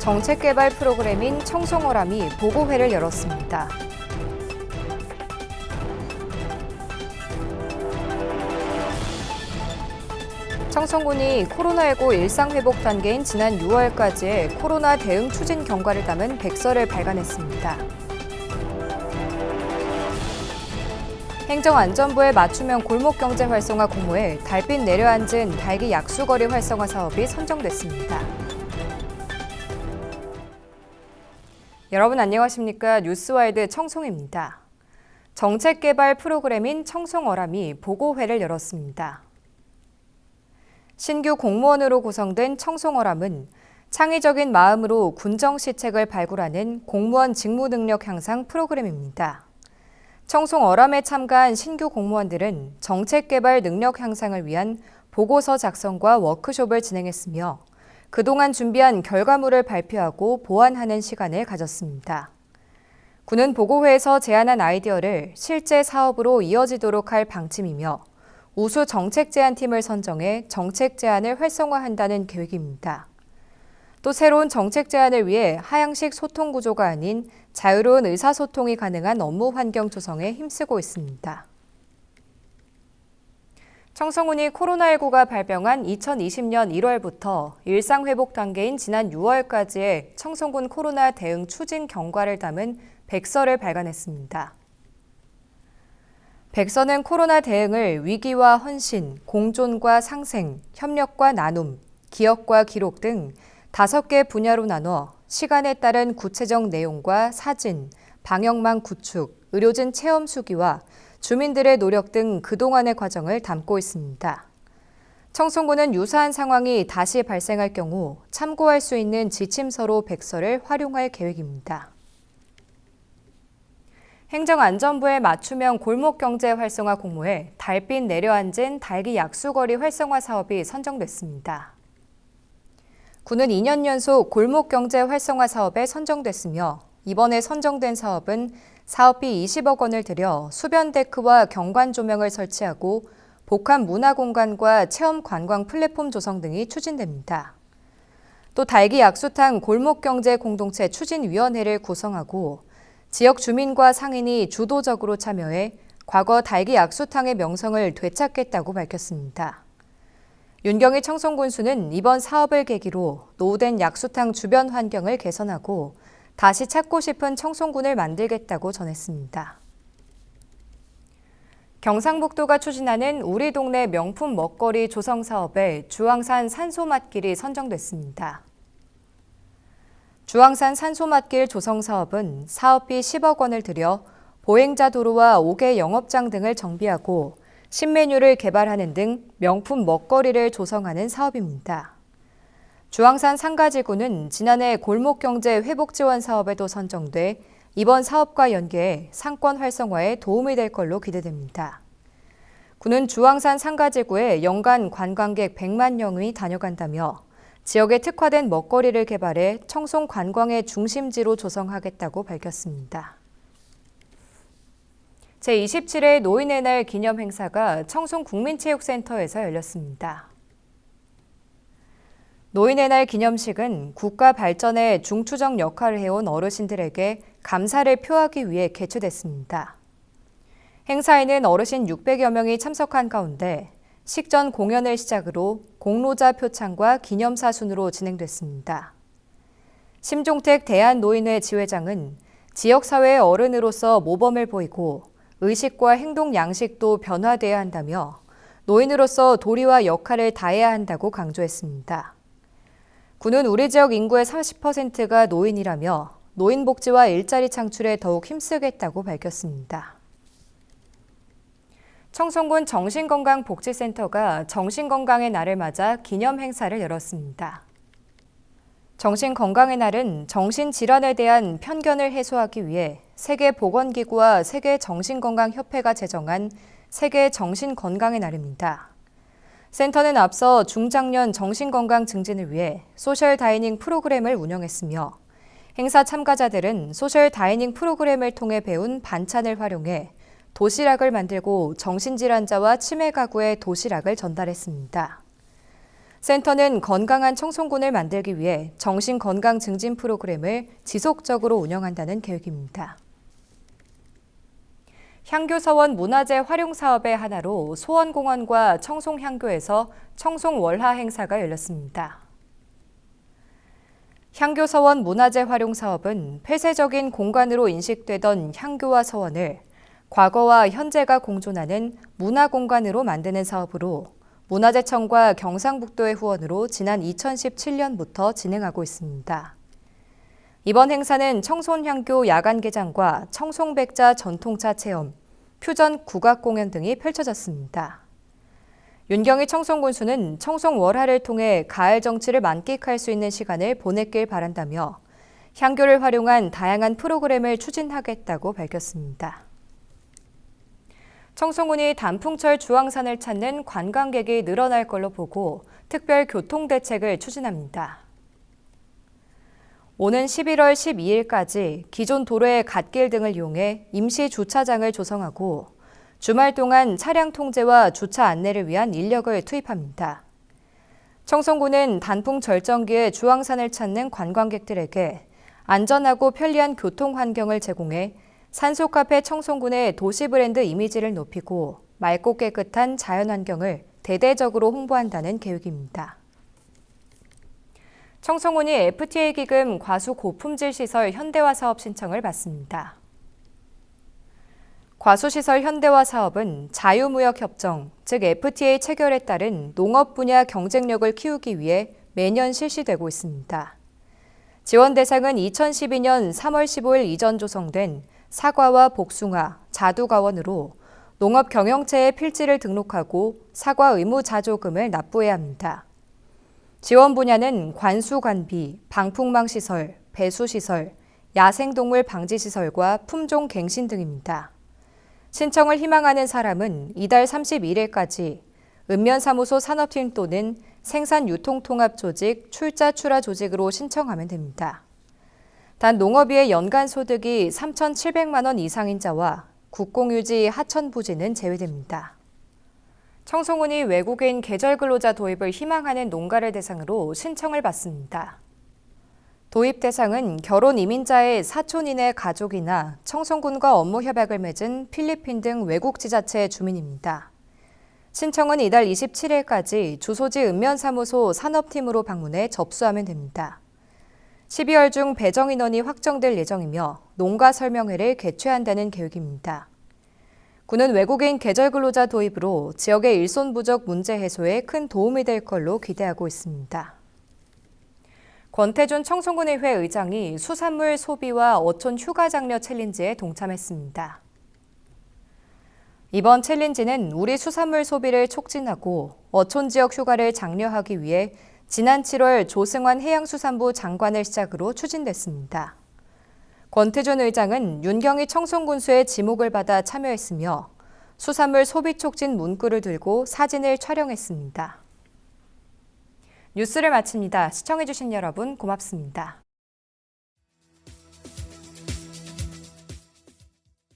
정책개발 프로그램인 청송어람이 보고회를 열었습니다. 청송군이 코로나19 일상회복 단계인 지난 6월까지의 코로나 대응 추진 경과를 담은 백서를 발간했습니다. 행정안전부의 맞춤형 골목경제 활성화 공모에 달빛 내려앉은 달기 약수거리 활성화 사업이 선정됐습니다. 여러분 안녕하십니까? 뉴스와이드 청송입니다. 정책 개발 프로그램인 청송어람이 보고회를 열었습니다. 신규 공무원으로 구성된 청송어람은 창의적인 마음으로 군정 시책을 발굴하는 공무원 직무 능력 향상 프로그램입니다. 청송어람에 참가한 신규 공무원들은 정책 개발 능력 향상을 위한 보고서 작성과 워크숍을 진행했으며 그동안 준비한 결과물을 발표하고 보완하는 시간을 가졌습니다. 군은 보고회에서 제안한 아이디어를 실제 사업으로 이어지도록 할 방침이며 우수 정책 제안팀을 선정해 정책 제안을 활성화한다는 계획입니다. 또 새로운 정책 제안을 위해 하향식 소통 구조가 아닌 자유로운 의사소통이 가능한 업무 환경 조성에 힘쓰고 있습니다. 청성군이 코로나19가 발병한 2020년 1월부터 일상회복 단계인 지난 6월까지의 청성군 코로나 대응 추진 경과를 담은 백서를 발간했습니다. 백서는 코로나 대응을 위기와 헌신, 공존과 상생, 협력과 나눔, 기억과 기록 등 다섯 개 분야로 나눠 시간에 따른 구체적 내용과 사진, 방역망 구축, 의료진 체험 수기와 주민들의 노력 등 그동안의 과정을 담고 있습니다. 청송군은 유사한 상황이 다시 발생할 경우 참고할 수 있는 지침서로 백서를 활용할 계획입니다. 행정안전부의 맞춤형 골목경제 활성화 공모에 달빛 내려앉은 달기 약수거리 활성화 사업이 선정됐습니다. 군은 2년 연속 골목경제 활성화 사업에 선정됐으며 이번에 선정된 사업은 사업비 20억 원을 들여 수변 데크와 경관 조명을 설치하고 복합 문화 공간과 체험 관광 플랫폼 조성 등이 추진됩니다. 또 달기 약수탕 골목경제 공동체 추진위원회를 구성하고 지역 주민과 상인이 주도적으로 참여해 과거 달기 약수탕의 명성을 되찾겠다고 밝혔습니다. 윤경희 청송군수는 이번 사업을 계기로 노후된 약수탕 주변 환경을 개선하고 다시 찾고 싶은 청송군을 만들겠다고 전했습니다. 경상북도가 추진하는 우리 동네 명품 먹거리 조성 사업에 주황산 산소맛길이 선정됐습니다. 주황산 산소맛길 조성 사업은 사업비 10억 원을 들여 보행자 도로와 5개 영업장 등을 정비하고 신메뉴를 개발하는 등 명품 먹거리를 조성하는 사업입니다. 주황산 상가지구는 지난해 골목경제 회복 지원 사업에도 선정돼 이번 사업과 연계해 상권 활성화에 도움이 될 걸로 기대됩니다. 군은 주황산 상가지구에 연간 관광객 100만 명이 다녀간다며 지역에 특화된 먹거리를 개발해 청송 관광의 중심지로 조성하겠다고 밝혔습니다. 제27회 노인의 날 기념 행사가 청송 국민체육센터에서 열렸습니다. 노인의 날 기념식은 국가 발전에 중추적 역할을 해온 어르신들에게 감사를 표하기 위해 개최됐습니다. 행사에는 어르신 600여 명이 참석한 가운데 식전 공연을 시작으로 공로자 표창과 기념사 순으로 진행됐습니다. 심종택 대한노인회 지회장은 지역사회의 어른으로서 모범을 보이고 의식과 행동 양식도 변화돼야 한다며 노인으로서 도리와 역할을 다해야 한다고 강조했습니다. 군은 우리 지역 인구의 40%가 노인이라며 노인 복지와 일자리 창출에 더욱 힘쓰겠다고 밝혔습니다. 청송군 정신건강복지센터가 정신건강의 날을 맞아 기념 행사를 열었습니다. 정신건강의 날은 정신질환에 대한 편견을 해소하기 위해 세계보건기구와 세계정신건강협회가 제정한 세계 정신건강의 날입니다. 센터는 앞서 중장년 정신건강 증진을 위해 소셜 다이닝 프로그램을 운영했으며 행사 참가자들은 소셜 다이닝 프로그램을 통해 배운 반찬을 활용해 도시락을 만들고 정신질환자와 치매 가구에 도시락을 전달했습니다. 센터는 건강한 청송군을 만들기 위해 정신 건강 증진 프로그램을 지속적으로 운영한다는 계획입니다. 향교서원 문화재 활용 사업의 하나로 소원공원과 청송향교에서 청송월화 행사가 열렸습니다. 향교서원 문화재 활용 사업은 폐쇄적인 공간으로 인식되던 향교와 서원을 과거와 현재가 공존하는 문화 공간으로 만드는 사업으로 문화재청과 경상북도의 후원으로 지난 2017년부터 진행하고 있습니다. 이번 행사는 청송향교 야간 개장과 청송백자 전통차 체험, 퓨전 국악 공연 등이 펼쳐졌습니다. 윤경희 청송군수는 청송 월화를 통해 가을 정치를 만끽할 수 있는 시간을 보냈길 바란다며 향교를 활용한 다양한 프로그램을 추진하겠다고 밝혔습니다. 청송군이 단풍철 주황산을 찾는 관광객이 늘어날 걸로 보고 특별 교통 대책을 추진합니다. 오는 11월 12일까지 기존 도로의 갓길 등을 이용해 임시 주차장을 조성하고 주말 동안 차량 통제와 주차 안내를 위한 인력을 투입합니다. 청송군은 단풍 절정기에 주황산을 찾는 관광객들에게 안전하고 편리한 교통 환경을 제공해 산소카페 청송군의 도시 브랜드 이미지를 높이고 맑고 깨끗한 자연 환경을 대대적으로 홍보한다는 계획입니다. 청송군이 FTA 기금 과수 고품질 시설 현대화 사업 신청을 받습니다. 과수시설 현대화 사업은 자유무역 협정, 즉 FTA 체결에 따른 농업 분야 경쟁력을 키우기 위해 매년 실시되고 있습니다. 지원 대상은 2012년 3월 15일 이전 조성된 사과와 복숭아, 자두가원으로 농업 경영체의 필지를 등록하고 사과 의무 자조금을 납부해야 합니다. 지원 분야는 관수 관비, 방풍망 시설, 배수 시설, 야생동물 방지 시설과 품종 갱신 등입니다. 신청을 희망하는 사람은 이달 31일까지 읍면사무소 산업팀 또는 생산유통통합조직 출자 출하 조직으로 신청하면 됩니다. 단 농업이의 연간 소득이 3,700만 원 이상인 자와 국공유지 하천 부지는 제외됩니다. 청송군이 외국인 계절 근로자 도입을 희망하는 농가를 대상으로 신청을 받습니다. 도입 대상은 결혼 이민자의 사촌인의 가족이나 청송군과 업무 협약을 맺은 필리핀 등 외국 지자체 주민입니다. 신청은 이달 27일까지 주소지 읍면사무소 산업팀으로 방문해 접수하면 됩니다. 12월 중 배정 인원이 확정될 예정이며 농가 설명회를 개최한다는 계획입니다. 군은 외국인 계절 근로자 도입으로 지역의 일손 부족 문제 해소에 큰 도움이 될 걸로 기대하고 있습니다. 권태준 청송군의회 의장이 수산물 소비와 어촌 휴가 장려 챌린지에 동참했습니다. 이번 챌린지는 우리 수산물 소비를 촉진하고 어촌 지역 휴가를 장려하기 위해 지난 7월 조승환 해양수산부 장관을 시작으로 추진됐습니다. 권태준 의장은 윤경희 청송군수의 지목을 받아 참여했으며 수산물 소비 촉진 문구를 들고 사진을 촬영했습니다. 뉴스를 마칩니다. 시청해주신 여러분 고맙습니다.